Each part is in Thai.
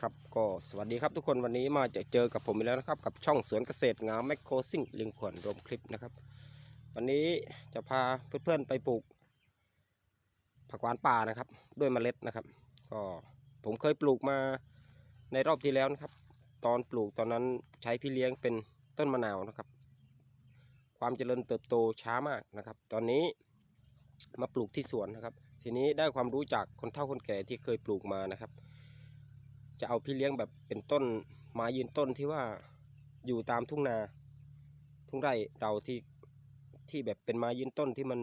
ครับก็สวัสดีครับทุกคนวันนี้มาจอเจอกับผมอีกแล้วนะครับ กับช่องสวนเกษตรงามแมคโครซิ่งลิงขวนรวมคลิปนะครับ วันนี้จะพาเพื่อนๆไปปลูก ผักหวานป่านะครับ ด้วยเมล็ดนะครับ ก็ผมเคยปลูกมาในรอบที่แล้วนะครับ ตอนปลูกตอนนั้นใช้พี่เลี้ยงเป็นต้นมะนาวนะครับ ความเจริญเติบโตช้ามากนะครับ ตอนนี้มาปลูกที่สวนนะครับ ทีนี้ได้ความรู้จากคนเฒ่าคนแก่ที่เคยปลูกมานะครับ จะเอาพี่เลี้ยงแบบเป็นต้นไม้ยืนต้นที่ว่าอยู่ตามทุ่งนา ทุ่งไร่เราที่ที่แบบเป็นไม้ยืนต้นที่มัน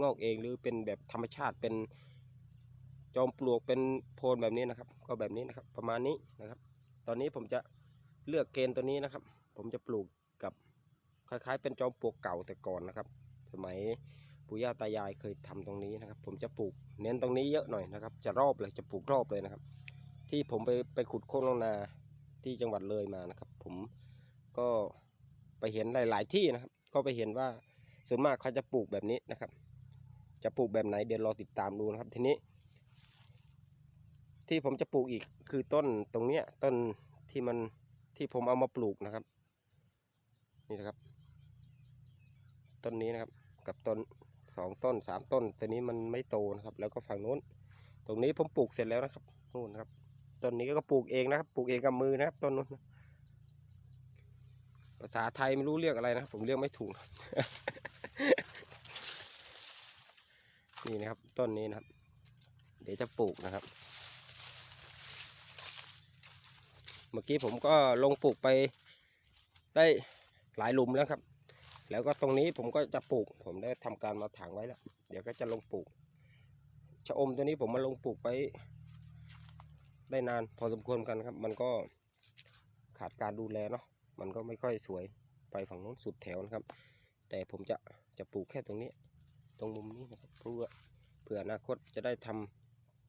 งอกเองหรือเป็นแบบธรรมชาติเป็นจอมปลวกเป็นโพนแบบนี้นะครับ ก็แบบนี้นะครับ ประมาณนี้นะครับ ตอนนี้ผมจะเลือกเกณฑ์ตัวนี้นะครับ ผมจะปลูกกับคล้ายๆ เป็นจอมปลวกเก่าแต่ก่อนนะครับ สมัยปู่ย่าตายายเคยทำตรงนี้นะครับ ผมจะปลูกเน้นตรงนี้เยอะหน่อยนะครับ จะรอบเลยจะปลูกรอบเลยนะครับ ที่ผมไปไปขุดโค่นลงนาที่จังหวัดเลยมานะครับ ผมก็ไปเห็นหลาย ๆ ที่นะครับ ก็ไปเห็นว่าส่วนมากเขาจะปลูกแบบนี้นะครับ จะปลูกแบบไหนเดี๋ยวรอติดตามดูนะครับ ทีนี้ ที่ผมจะปลูกอีกคือต้นตรงเนี้ยต้นที่มันที่ผมเอามาปลูกนะครับ นี่นะครับ ต้นนี้นะครับ กับต้นสองต้นสามต้นตัวนี้มันไม่โตนะครับ แล้วก็ฝั่งโน้น ตรงนี้ผมปลูกเสร็จแล้วนะครับนู่นครับ ต้นนี้ก็ปลูกเองนะครับ ปลูกเองกับมือนะครับต้นนู้นภาษาไทยไม่รู้เรียกอะไรนะผมเรียกไม่ถูก นี่นะครับต้นนี้นะครับ เดี๋ยวจะปลูกนะครับ เมื่อกี้ผมก็ลงปลูกไปได้หลายหลุมแล้วครับ แล้วก็ตรงนี้ผมก็จะปลูก ผมได้ทำการมาถางไว้แล้ว เดี๋ยวก็จะลงปลูก ชะอมตัวนี้ผมมาลงปลูกไป ได้นานพอสมควรกันครับ มันก็ขาดการดูแลเนาะมันก็ไม่ค่อยสวยไปฝั่งโน้นสุดแถวนะครับ แต่ผมจะจะปลูกแค่ตรงนี้ ตรงมุมนี้นะครับเพื่อเผื่ออนาคตจะได้ท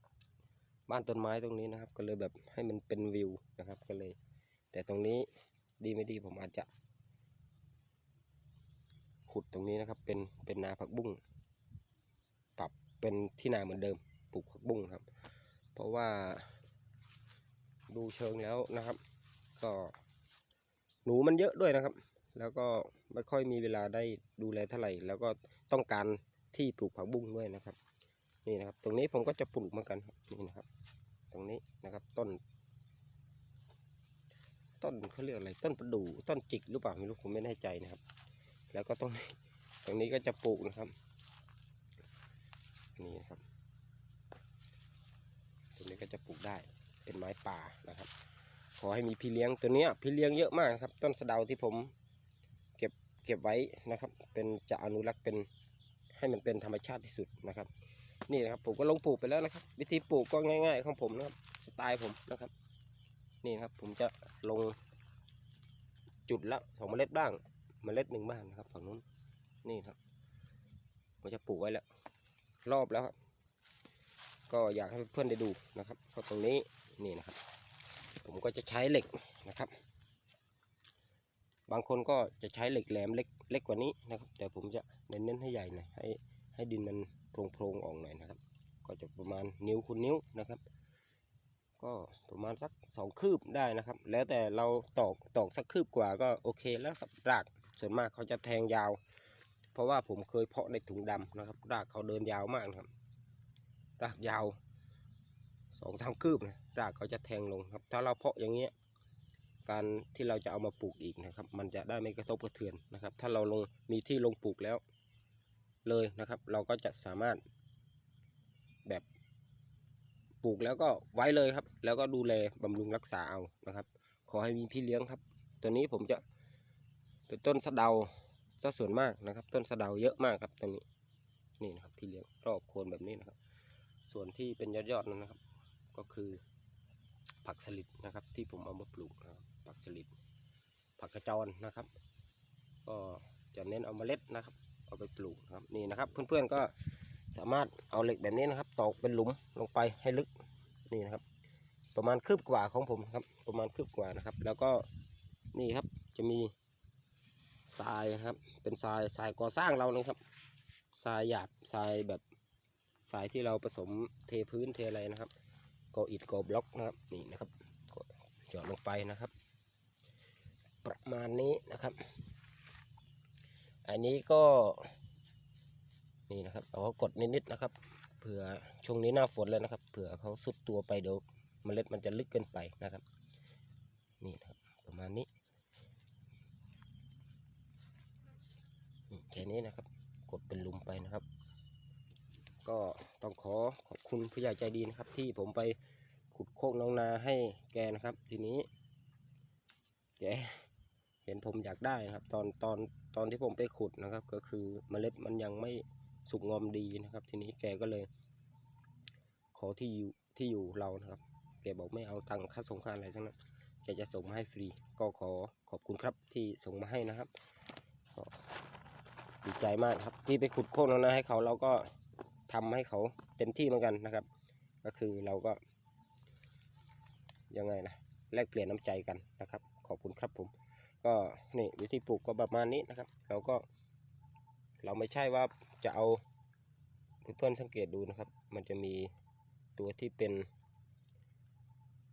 ำบ้านต้นไม้ตรงนี้นะครับ ก็เลยแบบให้มันเป็นวิวนะครับก็เลย แต่ตรงนี้ดีไม่ดีผมอาจจะ ขุดตรงนี้นะครับ เป็นเป็นนาผักบุ้งปรับเป็นที่นาเหมือนเดิมปลูกผักบุ้งครับ เพราะว่า ดูเชิงแล้วนะครับ ก็ หนูมันเยอะด้วยนะครับ แล้วก็ไม่ค่อยมีเวลาได้ดูแลเท่าไหร่ แล้วก็ต้องการที่ปลูกผักบุ้งด้วยนะครับ นี่นะครับ ตรงนี้ผมก็จะปลูกเหมือนกันนี่นะครับ ตรงนี้นะครับต้น ต้นเขาเรียกอะไรต้นประดู่ต้นจิกหรือเปล่าไม่รู้ผมไม่แน่ใจนะครับ แล้วก็ตรงนี้ตรงนี้ก็จะปลูกนะครับนี่นะครับตัวนี้ก็จะปลูกได้ เป็นไม้ป่านะครับ ขอให้มีพี่เลี้ยงตัวเนี้ยพี่เลี้ยงเยอะมากครับ ต้นสะเดาที่ผมเก็บเก็บไว้นะครับ เป็นจะอนุรักษ์เป็นให้มันเป็นธรรมชาติที่สุดนะครับ นี่นะครับผมก็ลงปลูกไปแล้วนะครับ วิธีปลูกก็ง่าย ๆ ของผมนะครับสไตล์ผมนะครับ นี่นะครับผมจะลงจุดละสองเมล็ดบ้างเมล็ดหนึ่งบ้างนะครับฝั่งนู้นนี่ครับผมจะปลูกไว้แล้ว รอบแล้วครับก็อยากให้เพื่อนได้ดูนะครับเพราะตรงนี้ นี่นะครับ ผมก็จะใช้เหล็กนะครับ บางคนก็จะใช้เหล็กแหลมเล็กเล็กกว่านี้นะครับ แต่ผมจะเน้นๆให้ใหญ่หน่อยให้ให้ดินมันโพรงๆออกหน่อยนะครับ ก็จะประมาณนิ้วคูณนิ้วนะครับ ก็ประมาณสักสองคืบได้นะครับ แล้วแต่เราตอกตอกสักคืบกว่าก็โอเคแล้วครับรากส่วนมากเขาจะแทงยาว เพราะว่าผมเคยเพาะในถุงดำนะครับ รากเขาเดินยาวมากครับ รากยาว องท่าคืบนะรากเขาจะแทงลงครับ ถ้าเราเพาะอย่างเงี้ยการที่เราจะเอามาปลูกอีกนะครับ มันจะได้ไม่กระทบกระเทือนนะครับ ถ้าเราลงมีที่ลงปลูกแล้วเลยนะครับ เราก็จะสามารถแบบปลูกแล้วก็ไว้เลยครับ แล้วก็ดูแลบำรุงรักษาเอานะครับ ขอให้มีพี่เลี้ยงครับ ตัวนี้ผมจะเป็นต้นสะเดาซะส่วนมากนะครับ ต้นสะเดาเยอะมากครับตัวนี้นี่นะครับพี่เลี้ยงรอบโคนแบบนี้นะครับ ส่วนที่เป็นยอดๆนั้นนะครับ ก็คือผักสลิดนะครับที่ผมเอามาปลูกนะผักสลิดผักกระจรนะครับ ก็จะเน้นเอาเมล็ดนะครับ เอาไปปลูกครับนี่นะครับ เพื่อนๆก็สามารถเอาเหล็กแบบนี้นะครับ ตอกเป็นหลุมลงไปให้ลึกนี่นะครับ ประมาณคืบกว่าของผมครับ ประมาณคืบกว่านะครับ แล้วก็นี่ครับจะมีทรายนะครับ เป็นทรายทรายก่อสร้างเรานะครับทรายหยาบทรายแบบทรายที่เราผสมเทพื้นเทอะไรนะครับ ก่ออิฐก่อบล็อกนะครับนี่นะครับก่อนะครับ ประมาณนี้นะครับ อันนี้ก็นี่นะครับเอากดนิดๆนะครับเผื่อช่วงนี้หน้าฝนแล้วนะครับเผื่อเขาสุดตัวไปเดี๋ยวเมล็ดมันจะลึกเกินไปนะครับ นี่นะครับประมาณนี้แค่นี้นะครับ กดเป็นลุมไปนะครับ ก็ต้องขอขอบคุณผู้ใหญ่ใจดีนะครับ ที่ผมไปขุดโคกน้องนาให้แกนะครับ ทีนี้ แกเห็นผมอยากได้นะครับ ตอนตอนตอนที่ผมไปขุดนะครับ ก็คือเมล็ดมันยังไม่สุกงอมดีนะครับ ทีนี้แกก็เลย ขอที่อยู่ที่อยู่เรานะครับ แกบอกไม่เอาตังค่าส่งค่าอะไรทั้งนั้นแกจะส่งมาให้ฟรี ก็ขอขอบคุณครับที่ส่งมาให้นะครับดีใจมากครับที่ไปขุดโค่นแล้วนะให้เขาเราก็ ทำให้เขาเต็มที่เหมือนกันนะครับ ก็คือเราก็ ยังไงนะแลกเปลี่ยนน้ำใจกันนะครับ ขอบคุณครับผม ก็นี่วิธีปลูกก็ประมาณนี้นะครับ เราก็ เราไม่ใช่ว่าจะเอาเพื่อนๆสังเกตดูนะครับ มันจะมีตัวที่เป็น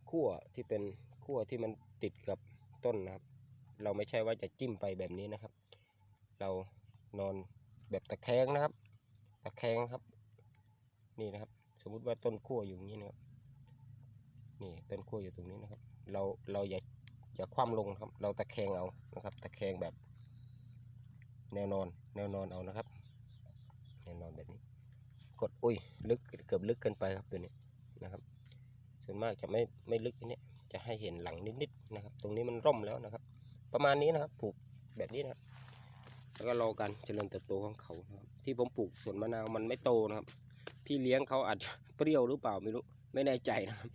ขั้วที่เป็นขั้วที่มันติดกับต้นนะครับ เราไม่ใช่ว่าจะจิ้มไปแบบนี้นะครับ เรานอนแบบตะแคงนะครับ ตะแคงครับ นี่นะครับ สมมุติว่าต้นขั้วอยู่อย่างนี้นะครับ นี่ต้นขั้วอยู่ตรงนี้นะครับ เราเราอย่าอย่าคว่ำลงครับ เราตะแคงเอานะครับ ตะแคงแบบ แนวนอน แนวนอนเอานะครับ แนวนอนแบบนี้ กดอุ้ยลึกเกือบลึกเกินไปครับตัวนี้นะครับ ส่วนมากจะไม่ไม่ลึกอันนี้จะให้เห็นหลังนิดๆนะครับ ตรงนี้มันร่มแล้วนะครับ ประมาณนี้นะครับปลูกแบบนี้นะครับแล้วก็รอการเจริญเติบโตของเขานะครับที่ผมปลูกสวนมะนาวมันไม่โตนะครับ พี่เลี้ยงเขาอาจเปรี้ยวหรือเปล่าไม่รู้ไม่แน่ใจนะครับ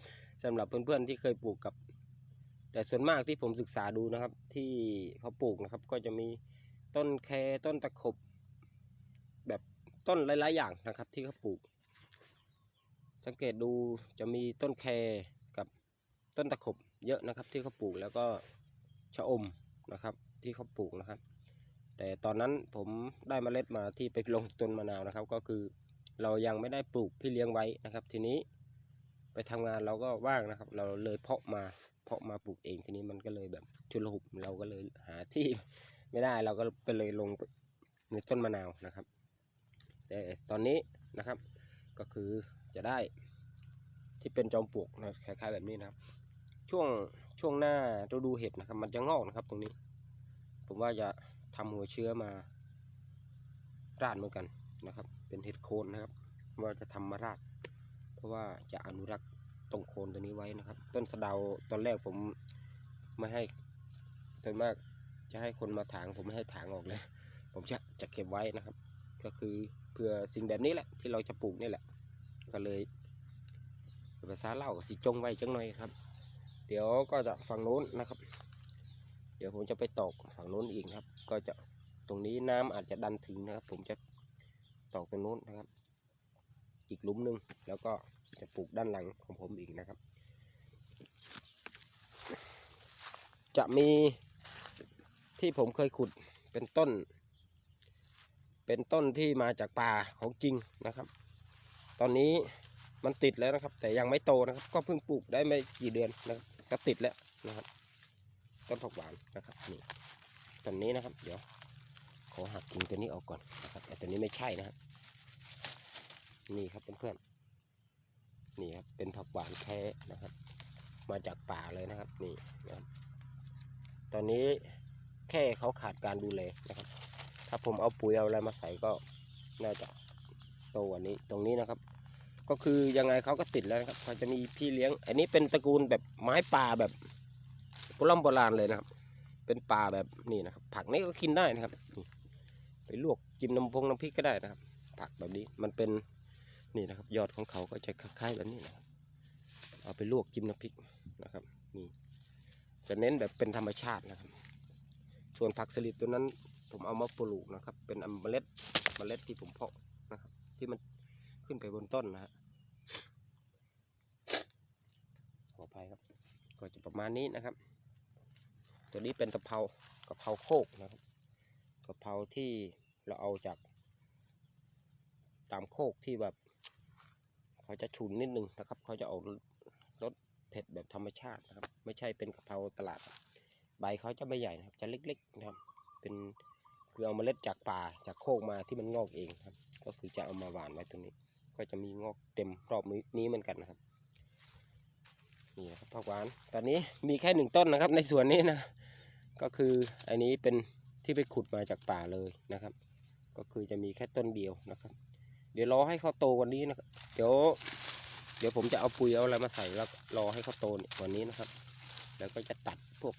สำหรับเพื่อนๆที่เคยปลูกกับ แต่ส่วนมากที่ผมศึกษาดูนะครับ ที่เขาปลูกนะครับ ก็จะมีต้นแคต้นตะขบ แบบต้นหลายๆอย่างนะครับ ที่เขาปลูก สังเกตดูจะมีต้นแคกับต้นตะขบ เยอะนะครับ ที่เขาปลูกแล้วก็ชะอมนะครับ ที่เขาปลูกนะครับ แต่ตอนนั้นผมได้เมล็ดมาที่ไปลงต้นมะนาวนะครับ ก็คือ เรายังไม่ได้ปลูกพี่เลี้ยงไว้นะครับ ทีนี้ไปทำงานเราก็ว่างนะครับ เราเลยเพาะมาเพาะมาปลูกเองทีนี้มันก็เลยแบบชุลหุบเราก็เลยหาที่ไม่ได้เราก็ไปเลยลงในต้นมะนาวนะครับ แต่ตอนนี้นะครับก็คือจะได้ที่เป็นจอมปลวกนะคล้ายๆแบบนี้นะครับ ช่วงช่วงหน้าฤดูเห็ดนะครับ มันจะงอกนะครับตรงนี้ ผมว่าจะทำหัวเชื้อมาราดเหมือนกันนะครับ เป็นเห็ดโคนนะครับ ว่าจะทำมาราดเพราะว่าจะอนุรักษ์ตรงโคนตัวนี้ไว้นะครับ ต้นสะเดาตอนแรกผมไม่ให้ส่วนมากจะให้คนมาถางผมไม่ให้ถางออกเลย ผมจะจะเก็บไว้นะครับ ก็คือเพื่อสิ่งแบบนี้แหละที่เราจะปลูกนี่แหละ ก็เลยภาษาเล่าก็สิจงไว้จังหน่อยครับ เดี๋ยวก็จะฝั่งโน้นนะครับ เดี๋ยวผมจะไปตอกฝั่งโน้นอีกครับ ก็จะตรงนี้น้ำอาจจะดันถึงนะครับ ผมจะ ตอกตรงโน้นนะครับ อีกหลุมหนึ่งแล้วก็จะปลูกด้านหลังของผมอีกนะครับ จะมีที่ผมเคยขุดเป็นต้น เป็นต้นที่มาจากป่าของจริงนะครับ ตอนนี้มันติดแล้วนะครับ แต่ยังไม่โตนะครับ ก็เพิ่งปลูกได้ไม่กี่เดือนนะครับก็ติดแล้วนะครับต้นผักหวานนะครับนี่ต้นนี้นะครับ เดี๋ยวขอหักกิ่งตัวนี้ออกก่อนนะครับแต่ตัวนี้ไม่ใช่นะครับ นี่ครับเพื่อนๆนี่ครับเป็นผักหวานแท้นะครับ มาจากป่าเลยนะครับนี่นะครับตอนนี้แค่เขาขาดการดูแลนะครับ ถ้าผมเอาปุ๋ยเอาอะไรมาใส่ก็น่าจะโตกว่านี้ตรงนี้นะครับ ก็คือยังไงเขาก็ติดแล้วนะครับเขาจะมีพี่เลี้ยง อันนี้เป็นตระกูลแบบไม้ป่าแบบโบราณโบราณเลยนะครับ เป็นป่าแบบนี่นะครับ ผักนี้ก็กินได้นะครับ ไปลวกจิ้มน้ำพงน้ำพริกก็ได้นะครับ ผักแบบนี้มันเป็น นี่นะครับ ยอดของเขาก็จะคล้ายๆแบบนี้นะครับเอาไปลวกจิ้มน้ำพริกนะครับนี่จะเน้นแบบเป็นธรรมชาตินะครับ ส่วนผักสลิดตัวนั้น ผมเอามาปลูกนะครับ เป็นเมล็ดเมล็ดที่ผมเพาะนะครับ ที่มันขึ้นไปบนต้นนะฮะขออภัยครับ ก็จะประมาณนี้นะครับ ตัวนี้เป็นกะเพรากะเพราโคกนะครับกะเพราที่เราเอาจากตามโคกที่แบบ เขาจะฉุนนิดนึงนะครับ เขาจะเอารสเผ็ดแบบธรรมชาตินะครับ ไม่ใช่เป็นกะเพราตลาด ใบเขาจะไม่ใหญ่นะครับ จะเล็กๆนะครับ เป็นคือเอาเมล็ดจากป่าจากโคกมาที่มันงอกเองครับ ก็คือจะเอามาหว่านไว้ตรงนี้ ก็จะมีงอกเต็มรอบนี้เหมือนกันนะครับนี่นะครับผักหวาน ตอนนี้มีแค่หนึ่งต้นนะครับ ในสวนนี้นะ ก็คืออันนี้เป็นที่ไปขุดมาจากป่าเลยนะครับ ก็คือจะมีแค่ต้นเดียวนะครับ เดี๋ยวรอให้เขาโตกว่านี้นะครับเดี๋ยวเดี๋ยวผมจะเอาปุ๋ยเอาอะไรมาใส่แล้วรอให้เขาโตกว่านี้นะครับ แล้วก็จะตัดพวก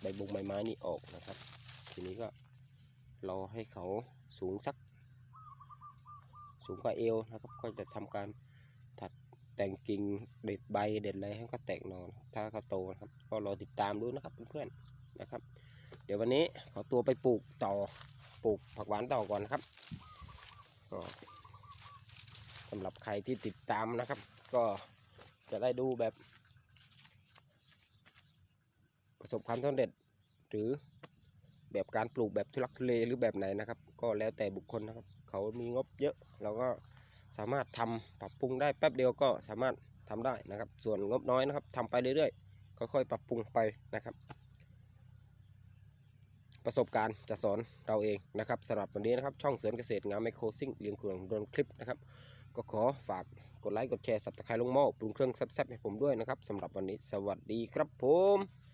ใบบงใบไม้นี่ออกนะครับ ทีนี้ก็รอให้เขาสูงสัก สูงกว่าเอวนะครับ ก็จะทำการถัดแต่งกิ่งเด็ดใบเด็ดอะไรให้เขาแตกนอน ถ้าเขาโตนะครับ ก็รอติดตามดูนะครับเพื่อนๆนะครับ เดี๋ยววันนี้ขอตัวไปปลูกต่อปลูกผักหวานต่อก่อนนะครับ ก็สำหรับใครที่ติดตามนะครับ ก็จะได้ดูแบบ ประสบความสำเร็จ หรือแบบการปลูกแบบทุลักทุเลหรือแบบไหนนะครับ ก็แล้วแต่บุคคลนะครับ เขามีงบเยอะเราก็สามารถทำปรับปรุงได้แป๊บเดียวก็สามารถทำได้นะครับ ส่วนงบน้อยนะครับทำไปเรื่อยๆค่อยๆปรับปรุงไปนะครับ ประสบการณ์จะสอนเราเองนะครับสำหรับวันนี้นะครับช่องเสริมเกษตรงามไมโครซิ่งเลี้ยงเครื่องโดนคลิปนะครับ ก็ขอฝากกดไลค์กดแชร์สับตะไคร้ลงหม้อปรุงเครื่องแซ่บๆให้ผมด้วยนะครับสำหรับวันนี้สวัสดีครับผม